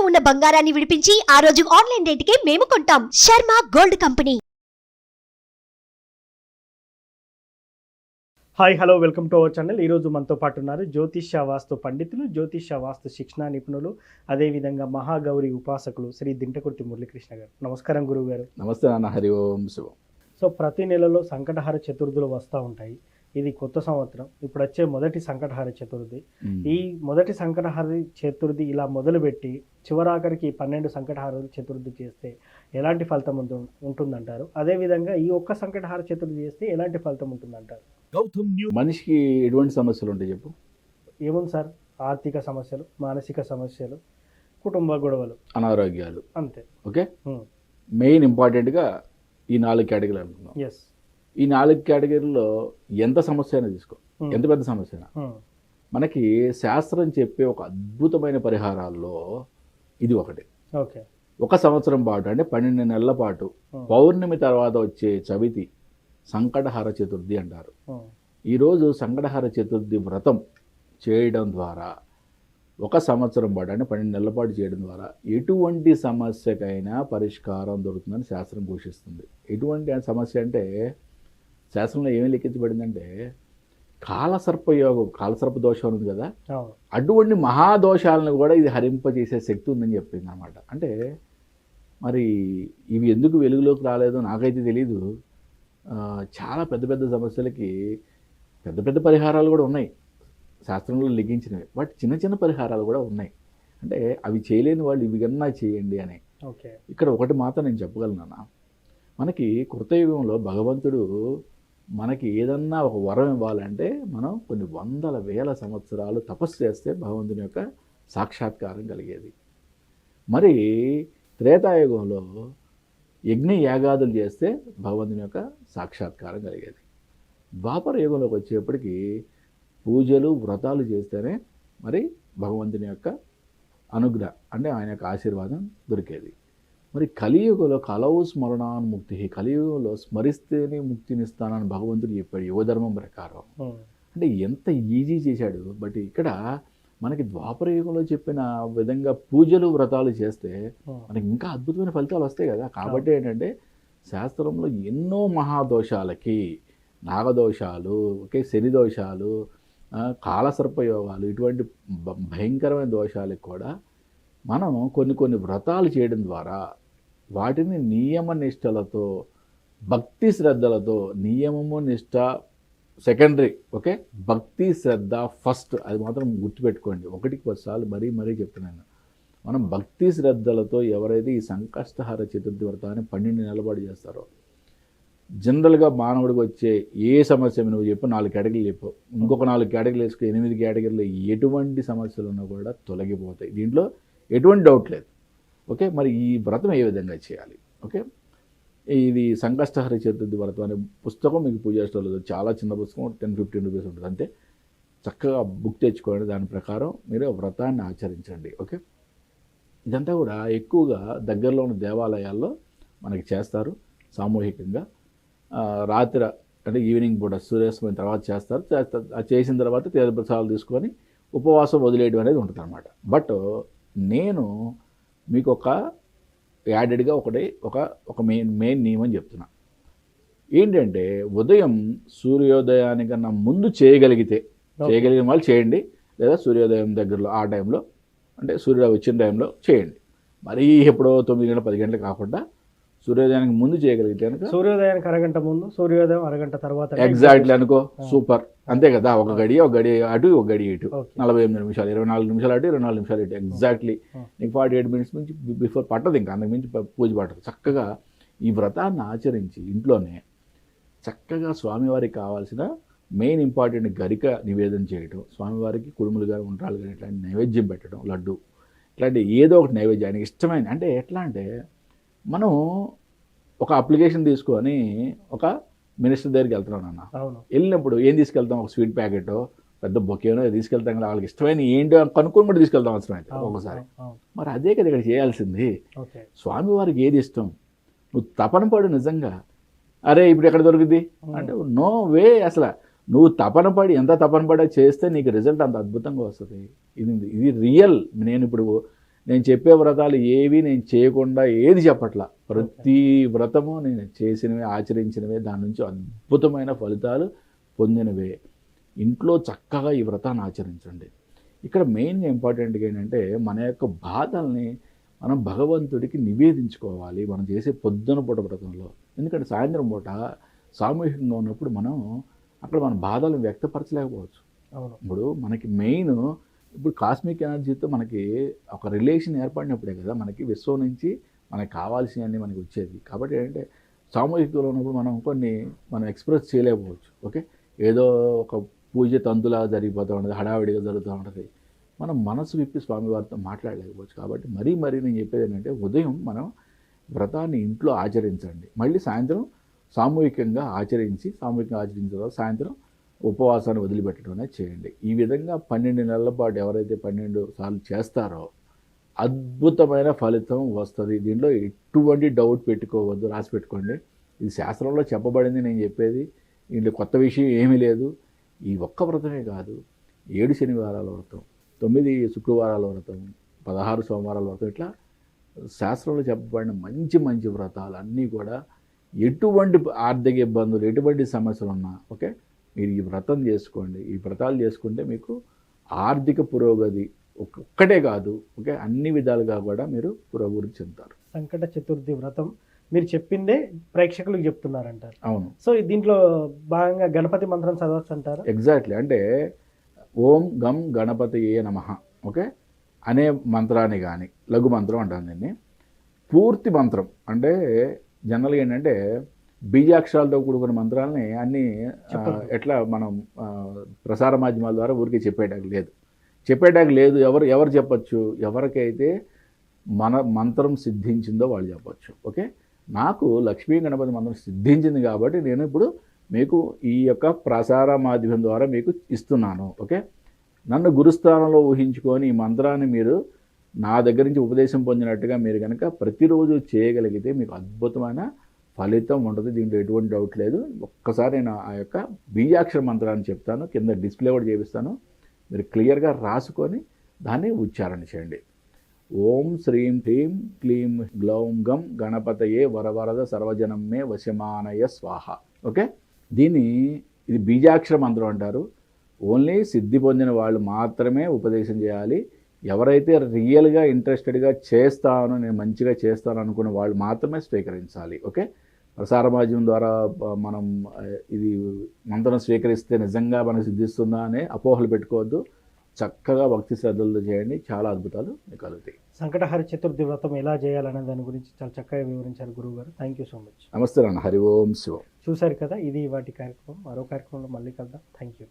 ఇంట్లో ఉన్న బంగారాన్ని విడిపించి ఆ రోజు ఆన్లైన్ రేటుకే మేము కొంటాం. Sharma gold company. Hi hello welcome to our channel. ఈరోజు మనతో పాటు ఉన్నారు జ్యోతిష్య వాస్తు పండితులు జ్యోతిష్య వాస్తు శిక్షణ నిపుణులు అదేవిధంగా మహాగౌరి ఉపాసకులు శ్రీ దింటకుర్తి మురళీకృష్ణ గారు. నమస్కారం గురువు గారు నమస్తే నాన్న హరి ఓం శివం సో ప్రతి నెలలో సంకటహార చతుర్థులు వస్తూ ఉంటాయి. ఇది కొత్త సంవత్సరం. ఇప్పుడు వచ్చే మొదటి సంకటహార చతుర్థి. ఈ మొదటి సంకటహార చతుర్థి ఇలా మొదలుపెట్టి చివరాఖరికి పన్నెండు సంకటహార చతుర్థి చేస్తే ఎలాంటి ఫలితం ఉంటు- ఉంటుందంటారు? అదేవిధంగా ఈ ఒక్క సంకటహార చతుర్థి చేస్తే ఎలాంటి ఫలితం ఉంటుందంటారు? మనిషికి ఎటువంటి సమస్యలు ఉంటాయి చెప్పు? ఏముంది సార్? ఆర్థిక సమస్యలు మానసిక సమస్యలు కుటుంబ గొడవలు. అనారోగ్యాలు. అంతే. ఓకే? మెయిన్ ఇంపార్టెంట్గా ఈ నాలుగు కేటగిరీలు అనుకున్నాం ఎస్ ఈ నాలుగు కేటగిరీలో ఎంత సమస్య అయినా తీసుకో. ఎంత పెద్ద సమస్య అయినా. మనకి శాస్త్రం చెప్పే ఒక అద్భుతమైన పరిహారాల్లో ఇది ఒకటి. ఓకే. ఒక సంవత్సరం పాటు అంటే పన్నెండు నెలల పాటు పౌర్ణమి తర్వాత వచ్చే చవితి సంకటహార చతుర్థి అంటారు. ఈరోజు సంకటహార చతుర్థి వ్రతం చేయడం ద్వారా ఒక సంవత్సరం పాటు అంటే పన్నెండు నెలల పాటు చేయడం ద్వారా ఎటువంటి సమస్యకైనా పరిష్కారం దొరుకుతుందని శాస్త్రం ఘోషిస్తుంది ఎటువంటి సమస్య అంటే శాస్త్రంలో ఏమి లిఖించబడిందంటే కాలసర్పయోగం కాలసర్ప దోషం ఉంది కదా. అటువంటి మహాదోషాలను కూడా ఇది హరింపజేసే శక్తి ఉందని చెప్పింది అనమాట అంటే మరి ఇవి ఎందుకు వెలుగులోకి రాలేదో నాకైతే తెలీదు. చాలా పెద్ద పెద్ద సమస్యలకి పెద్ద పెద్ద పరిహారాలు కూడా ఉన్నాయి. శాస్త్రంలో లిఖించినవి. బట్ చిన్న చిన్న పరిహారాలు కూడా ఉన్నాయి. అంటే అవి చేయలేని వాళ్ళు ఇవి కన్నా చేయండి అని. ఓకే. ఇక్కడ ఒకటి మాత్రం నేను చెప్పగలను మనకి కృతయుగంలో భగవంతుడు మనకి ఏదన్నా ఒక వరం ఇవ్వాలంటే మనం కొన్ని వందల వేల సంవత్సరాలు తపస్సు చేస్తే భగవంతుని యొక్క సాక్షాత్కారం కలిగేది. మరి త్రేతాయుగంలో యజ్ఞ యాగాదులు చేస్తే భగవంతుని యొక్క సాక్షాత్కారం కలిగేది. ద్వాపర యుగంలోకి వచ్చేప్పటికి పూజలు వ్రతాలు చేస్తేనే మరి భగవంతుని యొక్క అనుగ్రహ అంటే ఆయన యొక్క ఆశీర్వాదం దొరికేది. మరి కలియుగంలో కలవు స్మరణాన్ముక్తి కలియుగంలో స్మరిస్తేనే ముక్తినిస్తానని భగవంతుడు చెప్పాడు యువధర్మం ప్రకారం. అంటే ఎంత ఈజీ చేశాడు. బట్ ఇక్కడ మనకి ద్వాపర యుగంలో చెప్పిన విధంగా పూజలు వ్రతాలు చేస్తే మనకి ఇంకా అద్భుతమైన ఫలితాలు వస్తాయి కదా. కాబట్టి ఏంటంటే శాస్త్రంలో ఎన్నో మహాదోషాలకి నాగదోషాలు ఓకే శని దోషాలు ఆ, కాలసర్పయోగాలు ఇటువంటి భయంకరమైన దోషాలకు కూడా మనం కొన్ని కొన్ని వ్రతాలు చేయడం ద్వారా వాటిని నియమ నిష్టలతో భక్తి శ్రద్ధలతో నియమము నిష్ట సెకండరీ ఓకే? భక్తి శ్రద్ధ ఫస్ట్ అది మాత్రం గుర్తుపెట్టుకోండి. ఒకటికి పదిసార్లు మరీ మరీ చెప్తున్నాను. మనం భక్తి శ్రద్ధలతో ఎవరైతే ఈ సంకష్టహార చతుర్థి వ్రతాన్ని పన్నెండు నిలబడి చేస్తారో జనరల్గా మానవుడికి వచ్చే ఏ సమస్య నువ్వు చెప్పు నాలుగు కేటగిరీలు చెప్పు. ఇంకొక నాలుగు కేటగిరీలు వేసుకో ఎనిమిది కేటగిరీలు ఎటువంటి సమస్యలు ఉన్నా కూడా తొలగిపోతాయి. దీంట్లో ఎటువంటి డౌట్ లేదు. ఓకే? మరి ఈ వ్రతం ఏ విధంగా చేయాలి? ఓకే? ఇది సంకష్టహరి చతుర్థి వ్రతం అనే పుస్తకం మీకు పూజా స్టోర్లో చాలా చిన్న పుస్తకం టెన్ ఫిఫ్టీన్ రూపీస్ ఉంటుంది. అంతే. చక్కగా బుక్ తెచ్చుకోండి. దాని ప్రకారం మీరు వ్రతాన్ని ఆచరించండి. ఓకే? ఇదంతా కూడా ఎక్కువగా దగ్గరలో ఉన్న దేవాలయాల్లో మనకి చేస్తారు. సామూహికంగా. రాత్రి అంటే ఈవినింగ్ పూట సూర్యాస్తమైన తర్వాత చేస్తారు. అది చేసిన తర్వాత తీర్థప్రసాదాలు తీసుకొని ఉపవాసం వదిలేయడం అనేది ఉంటుంది అనమాట బట్ నేను మీకు ఒక యాడెడ్గా ఒకటి ఒక ఒక మెయిన్ మెయిన్ నియమం చెప్తున్నా. ఏంటంటే ఉదయం సూర్యోదయానికన్నా ముందు చేయగలిగితే చేయగలిగిన వాళ్ళు చేయండి. లేదా సూర్యోదయం దగ్గరలో ఆ టైంలో అంటే సూర్యోదయం వచ్చిన టైంలో చేయండి. మరీ ఎప్పుడో తొమ్మిది గంటల పది గంటలు కాకుండా సూర్యోదయానికి ముందు చేయగలిగితే కనుక సూర్యోదయానికి అరగంట ముందు సూర్యోదయం అరగంట తర్వాత ఎగ్జాక్ట్లీ అనుకో. సూపర్ అంతే కదా ఒక గడి ఒక గడి అటు ఒక గడి ఇటు. నలభై ఎనిమిది నిమిషాలు ఇరవై నాలుగు నిమిషాలు అటు ఇరవై నాలుగు నిమిషాలు ఇటు. ఎగ్జాక్ట్లీ. నీకు ఫార్టీ ఎయిట్ మినిట్స్ నుంచి బిఫోర్ పట్టదు ఇంకా అంతకు మించి పూజ పట్టదు. చక్కగా ఈ వ్రతాన్ని ఆచరించి ఇంట్లోనే చక్కగా స్వామివారికి కావాల్సిన మెయిన్ ఇంపార్టెంట్ గరిక నివేదన చేయటం స్వామివారికి కుడుములు కానీ ఉండ్రాలు కానీ ఇట్లాంటి నైవేద్యం పెట్టడం లడ్డు. ఇట్లాంటి ఏదో ఒకటి నైవేద్యం ఆయనకి ఇష్టమైన అంటే ఎట్లా అంటే మనం ఒక అప్లికేషన్ తీసుకొని ఒక మినిస్టర్ దగ్గరికి వెళ్తున్నాం అన్న వెళ్ళినప్పుడు ఏం తీసుకెళ్తాం? ఒక స్వీట్ ప్యాకెట్ పెద్ద బొకేనో తీసుకెళ్తాం. కదా వాళ్ళకి ఇష్టమైన ఏంటో అని కనుక్కొని కూడా తీసుకెళ్తాం అవసరం అయితే ఒకసారి మరి అదే కదా ఇక్కడ చేయాల్సింది. ఓకే. స్వామివారికి ఏది ఇష్టం? నువ్వు తపన పడు నిజంగా. అరే ఇప్పుడు ఎక్కడ దొరుకుద్ది? అంటే నో వే అసలు. నువ్వు తపన పడి ఎంత తపన పడి చేస్తే నీకు రిజల్ట్ అంత అద్భుతంగా వస్తుంది. ఇది ఇది రియల్. నేను ఇప్పుడు నేను చెప్పే వ్రతాలు ఏవి నేను చేయకుండా ఏది చెప్పట్లా. ప్రతి వ్రతము నేను చేసినవే ఆచరించినవే దాని నుంచి అద్భుతమైన ఫలితాలు పొందినవే. ఇంట్లో చక్కగా ఈ వ్రతాన్ని ఆచరించండి. ఇక్కడ మెయిన్గా ఇంపార్టెంట్గా ఏంటంటే మన యొక్క బాధల్ని మనం భగవంతుడికి నివేదించుకోవాలి మనం చేసే పొద్దున పూట వ్రతంలో. ఎందుకంటే సాయంత్రం పూట సామూహికంగా ఉన్నప్పుడు మనం అక్కడ మన బాధలను వ్యక్తపరచలేకపోవచ్చు. ఇప్పుడు మనకి మెయిన్ ఇప్పుడు కాస్మిక్ ఎనర్జీతో మనకి ఒక రిలేషన్ ఏర్పడినప్పుడే కదా మనకి విశ్వం నుంచి మనకి కావాల్సినవన్నీ మనకి వచ్చేది. కాబట్టి ఏంటంటే సామూహికంలో ఉన్నప్పుడు మనం కొన్ని మనం ఎక్స్ప్రెస్ చేయలేకపోవచ్చు. ఓకే? ఏదో ఒక పూజ తంతులా జరిగిపోతూ ఉంటుంది హడావిడిగా జరుగుతూ ఉంటుంది. మనం మనసు విప్పి స్వామివారితో మాట్లాడలేకపోవచ్చు. కాబట్టి మరీ మరీ నేను చెప్పేది ఏంటంటే ఉదయం మనం వ్రతాన్ని ఇంట్లో ఆచరించండి. మళ్ళీ సాయంత్రం సామూహికంగా ఆచరించి సామూహికంగా ఆచరించిన తర్వాత సాయంత్రం ఉపవాసాన్ని వదిలిపెట్టడం అనేది చేయండి. ఈ విధంగా పన్నెండు నెలల పాటు ఎవరైతే పన్నెండు సార్లు చేస్తారో అద్భుతమైన ఫలితం వస్తుంది. దీంట్లో ఎటువంటి డౌట్ పెట్టుకోవద్దు. రాసి పెట్టుకోండి. ఇది శాస్త్రంలో చెప్పబడింది నేను చెప్పేది. దీంట్లో కొత్త విషయం ఏమీ లేదు. ఈ ఒక్క వ్రతమే కాదు ఏడు శనివారాల వ్రతం తొమ్మిది శుక్రవారాల వ్రతం పదహారు సోమవారాల వ్రతం ఇట్లా శాస్త్రంలో చెప్పబడిన మంచి మంచి వ్రతాలు అన్నీ కూడా ఎటువంటి ఆర్థిక ఇబ్బందులు ఎటువంటి సమస్యలు ఉన్నా ఓకే? మీరు ఈ వ్రతం చేసుకోండి. ఈ వ్రతాలు చేసుకుంటే మీకు ఆర్థిక పురోగతి ఒక్- ఒక్కటే కాదు. ఓకే? అన్ని విధాలుగా కూడా మీరు పురోగతి చెందుతారు. సంకట చతుర్థి వ్రతం మీరు చెప్పిందే ప్రేక్షకులకు చెప్తున్నారంటారు. అవును. సో దీంట్లో భాగంగా గణపతి మంత్రం చదవచ్చు అంటారు ఎగ్జాక్ట్లీ. అంటే ఓం గం గణపతి ఏ నమ. ఓకే? అనే మంత్రాన్ని కానీ లఘు మంత్రం అంటాను దీన్ని. పూర్తి మంత్రం అంటే జనరల్గా ఏంటంటే బీజాక్షరాలతో కూడుకున్న మంత్రాలని అన్నీ. ఎట్లా మనం ప్రసార మాధ్యమాల ద్వారా ఊరికి చెప్పేటానికి లేదు. చెప్పేటానికి లేదు. ఎవరు ఎవరు చెప్పచ్చు? ఎవరికైతే మన మంత్రం సిద్ధించిందో వాళ్ళు చెప్పచ్చు. ఓకే? నాకు లక్ష్మీ గణపతి మంత్రం సిద్ధించింది కాబట్టి నేను ఇప్పుడు మీకు ఈ యొక్క ప్రసార మాధ్యమం ద్వారా మీకు ఇస్తున్నాను. ఓకే? నన్ను గురుస్థానంలో ఊహించుకొని ఈ మంత్రాన్ని మీరు నా దగ్గర నుంచి ఉపదేశం పొందినట్టుగా మీరు కనుక ప్రతిరోజు చేయగలిగితే మీకు అద్భుతమైన ఫలితం ఉండదు దీంట్లో ఎటువంటి డౌట్ లేదు. ఒక్కసారి నేను ఆ యొక్క బీజాక్షర మంత్రాన్ని చెప్తాను కింద డిస్ప్లే కూడా చేపిస్తాను. మీరు క్లియర్గా రాసుకొని దాన్ని ఉచ్చారణ చేయండి. ఓం శ్రీం హ్రీం క్లీం గ్లౌం గం గణపతయే వరవరద సర్వజనం మే వశమానయ స్వాహ. ఓకే? దీన్ని ఇది బీజాక్షర మంత్రం అంటారు. ఓన్లీ సిద్ధి పొందిన వాళ్ళు మాత్రమే ఉపదేశం చేయాలి. ఎవరైతే రియల్గా ఇంట్రెస్టెడ్గా చేస్తాను నేను మంచిగా చేస్తాను అనుకున్న వాళ్ళు మాత్రమే స్వీకరించాలి. ఓకే? ప్రసార మాధ్యమం ద్వారా మనం ఇది మంత్రం స్వీకరిస్తే నిజంగా మనకు సిద్ధిస్తుందా అనే అపోహలు పెట్టుకోవద్దు. చక్కగా భక్తి శ్రద్ధలతో చేయండి. చాలా అద్భుతాలు మీకు కలుగుతాయి సంకటహర చతుర్థి వ్రతం ఎలా చేయాలనే దాని గురించి చాలా చక్కగా వివరించారు గురువు గారు థ్యాంక్ యూ సో మచ్ నమస్తే అన్న హరి ఓం శివం. చూశారు కదా ఇది వాటి కార్యక్రమం. మరో కార్యక్రమంలో మళ్ళీ కలుద్దాం. Thank you